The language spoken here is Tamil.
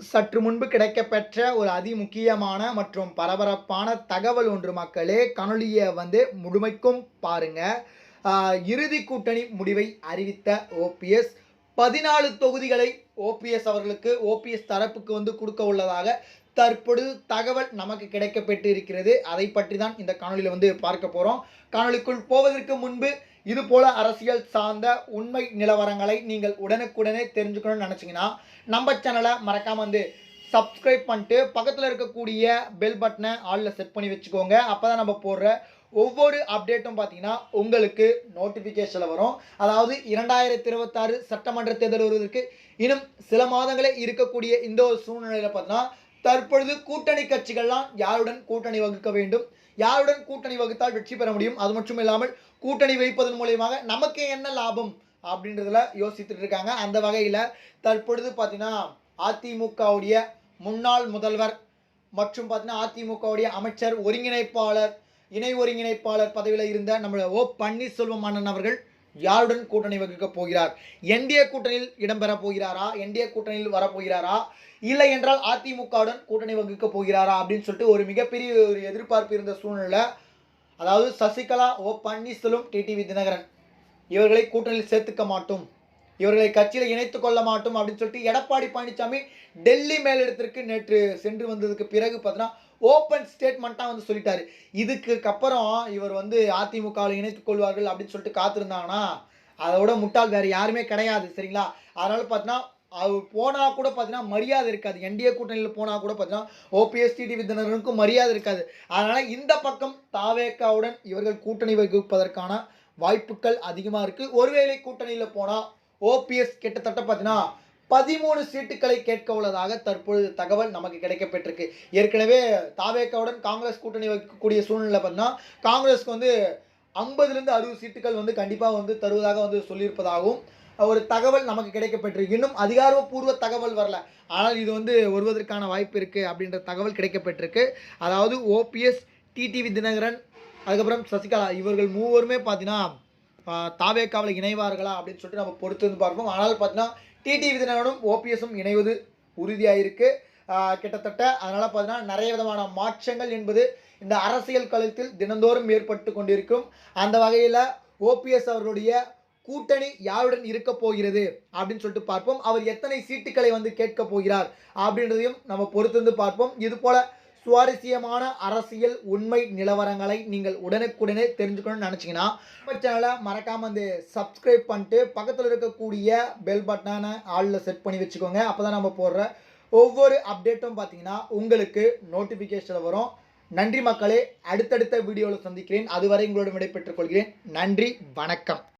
சற்று முன்பு கிடைக்கப்பெற்ற ஒரு அதிமுக்கியமான மற்றும் பரபரப்பான தகவல் ஒன்று மக்களே கணொலியை வந்து முழுமைக்கும் பாருங்க. இறுதி கூட்டணி முடிவை அறிவித்த ஓபிஎஸ் பதினாலு தொகுதிகளை ஓபிஎஸ் அவர்களுக்கு ஓபிஎஸ் தரப்புக்கு வந்து கொடுக்க உள்ளதாக தற்பொழுது தகவல் நமக்கு கிடைக்கப்பெற்று இருக்கிறது அதை பற்றி தான் இந்த காணொலியில் வந்து பார்க்க போகிறோம் காணொலிக்குள் போவதற்கு முன்பு இதுபோல் அரசியல் சார்ந்த உண்மை நிலவரங்களை நீங்கள் உடனுக்குடனே தெரிஞ்சுக்கணும்னு நினச்சிங்கன்னா நம்ம சேனலை மறக்காமல் வந்து சப்ஸ்கிரைப் பண்ணிட்டு பக்கத்தில் இருக்கக்கூடிய பெல் பட்டனை ஆளில் செட் பண்ணி வச்சுக்கோங்க. அப்போ தான் நம்ம போடுற ஒவ்வொரு அப்டேட்டும் பார்த்தீங்கன்னா உங்களுக்கு நோட்டிஃபிகேஷனில் வரும். அதாவது இரண்டாயிரத்தி இருபத்தாறு சட்டமன்ற தேர்தல் வருவதற்கு இன்னும் சில மாதங்களே இருக்கக்கூடிய இந்த ஒரு சூழ்நிலையில் பார்த்தீங்கன்னா தற்பொழுது கூட்டணி கட்சிகள்லாம் யாருடன் கூட்டணி வகுக்க வேண்டும்? யாருடன் கூட்டணி வகுத்தால் வெற்றி பெற முடியும்? அது மட்டும் இல்லாமல் கூட்டணி வைப்பதன் மூலியமாக நமக்கு என்ன லாபம் அப்படின்றதுல யோசித்துட்டு இருக்காங்க. அந்த வகையில் தற்பொழுது பார்த்தீங்கன்னா அதிமுகவுடைய முன்னாள் முதல்வர் மற்றும் பார்த்தீங்கன்னா அதிமுகவுடைய அமைச்சர் ஒருங்கிணைப்பாளர் இணை ஒருங்கிணைப்பாளர் பதவியில் இருந்த நம்மளோட ஓ பன்னீர்செல்வம் அண்ணன் அவர்கள் யாருடன் கூட்டணி வகுக்கப் போகிறார்? என்டிஏ கூட்டணியில் இடம்பெற போகிறாரா? என்டிஏ கூட்டணியில் வரப்போகிறாரா இல்லை என்றால் அதிமுகவுடன் கூட்டணி வகுக்கப் போகிறாரா அப்படின்னு சொல்லிட்டு ஒரு மிகப்பெரிய ஒரு எதிர்பார்ப்பு இருந்த சூழ்நிலை அதாவது சசிகலா ஓ பன்னீர்செல்வம் டிடிவி தினகரன் இவர்களை கூட்டணியில் சேர்த்துக்க மாட்டோம். இவர்களை கட்சியில் இணைத்து கொள்ள மாட்டோம் அப்படின்னு சொல்லிட்டு எடப்பாடி பழனிசாமி டெல்லி மேலிடத்திற்கு நேற்று சென்று வந்ததுக்கு பிறகு பார்த்தீங்கன்னா ஓப்பன் ஸ்டேட்மெண்ட்டாக வந்து சொல்லிட்டாரு. இதுக்கு அப்புறம் இவர் வந்து அதிமுகவில் இணைத்துக் கொள்வார்கள் அப்படின்னு சொல்லிட்டு காத்திருந்தாங்கன்னா அதோட முட்டாள் வேறு யாருமே கிடையாது சரிங்களா? அதனால பார்த்தீங்கன்னா அவர் போனால் கூட பார்த்தீங்கன்னா மரியாதை இருக்காது. என்டிஏ கூட்டணியில் போனால் கூட பார்த்தீங்கன்னா ஓபிஎஸ் டிடி விதினருக்கும் மரியாதை இருக்காது. அதனால் இந்த பக்கம் தாவேக்காவுடன் இவர்கள் கூட்டணி வகுப்பதற்கான வாய்ப்புகள் அதிகமாக இருக்குது ஒருவேளை கூட்டணியில் போனால் ஓபிஎஸ் கிட்டத்தட்ட பார்த்தீங்கன்னா பதிமூணு சீட்டுகளை கேட்க உள்ளதாக தற்பொழுது தகவல் நமக்கு கிடைக்கப்பட்டிருக்கு ஏற்கனவே தாவேக்காவுடன் காங்கிரஸ் கூட்டணி வைக்கக்கூடிய சூழ்நிலை பார்த்தீங்கன்னா காங்கிரஸ்க்கு வந்து ஐம்பதுலேருந்து அறுபது சீட்டுகள் வந்து கண்டிப்பாக வந்து தருவதாக வந்து சொல்லியிருப்பதாகவும் ஒரு தகவல் நமக்கு கிடைக்கப்பெற்று இன்னும் அதிகாரப்பூர்வ தகவல் வரல. ஆனால் இது வந்து வருவதற்கான வாய்ப்பு இருக்குது அப்படின்ற தகவல் கிடைக்கப்பட்டிருக்கு அதாவது ஓபிஎஸ் டிடிவி தினகரன் அதுக்கப்புறம் சசிகலா இவர்கள் மூவருமே பார்த்தீங்கன்னா தாவேக்காவில் இணைவார்களா அப்படின்னு சொல்லிட்டு நம்ம பொறுத்து வந்து பார்ப்போம். ஆனால் பார்த்தீங்கன்னா டிடிவி தினகரனும் ஓபிஎஸும் இணைவது உறுதியாயிருக்கு. கிட்டத்தட்ட அதனால் பார்த்தீங்கன்னா நிறைய விதமான மாற்றங்கள் என்பது இந்த அரசியல் களத்தில் தினந்தோறும் ஏற்பட்டு கொண்டிருக்கும். அந்த வகையில் ஓபிஎஸ் அவர்களுடைய கூட்டணி யாருடன் இருக்க போகிறது அப்படின்னு சொல்லிட்டு பார்ப்போம். அவர் எத்தனை சீட்டுகளை வந்து கேட்க போகிறார் அப்படின்றதையும் நம்ம பொறுத்து வந்து பார்ப்போம். இது போல சுவாரஸ்யமான அரசியல் உண்மை நிலவரங்களை நீங்கள் உடனுக்குடனே தெரிஞ்சுக்கணும்னு நினச்சிங்கன்னா நம்ம சேனலை மறக்காமல் வந்து சப்ஸ்கிரைப் பண்ணிட்டு பக்கத்தில் இருக்கக்கூடிய பெல் பட்டனை ஆளில் செட் பண்ணி வச்சுக்கோங்க. அப்போ தான் நம்ம போடுற ஒவ்வொரு அப்டேட்டும் பார்த்தீங்கன்னா உங்களுக்கு நோட்டிஃபிகேஷனில் வரும். நன்றி மக்களே. அடுத்தடுத்த வீடியோவில் சந்திக்கிறேன். அதுவரை உங்களோட விடைபெற்றுக் கொள்கிறேன். நன்றி. வணக்கம்.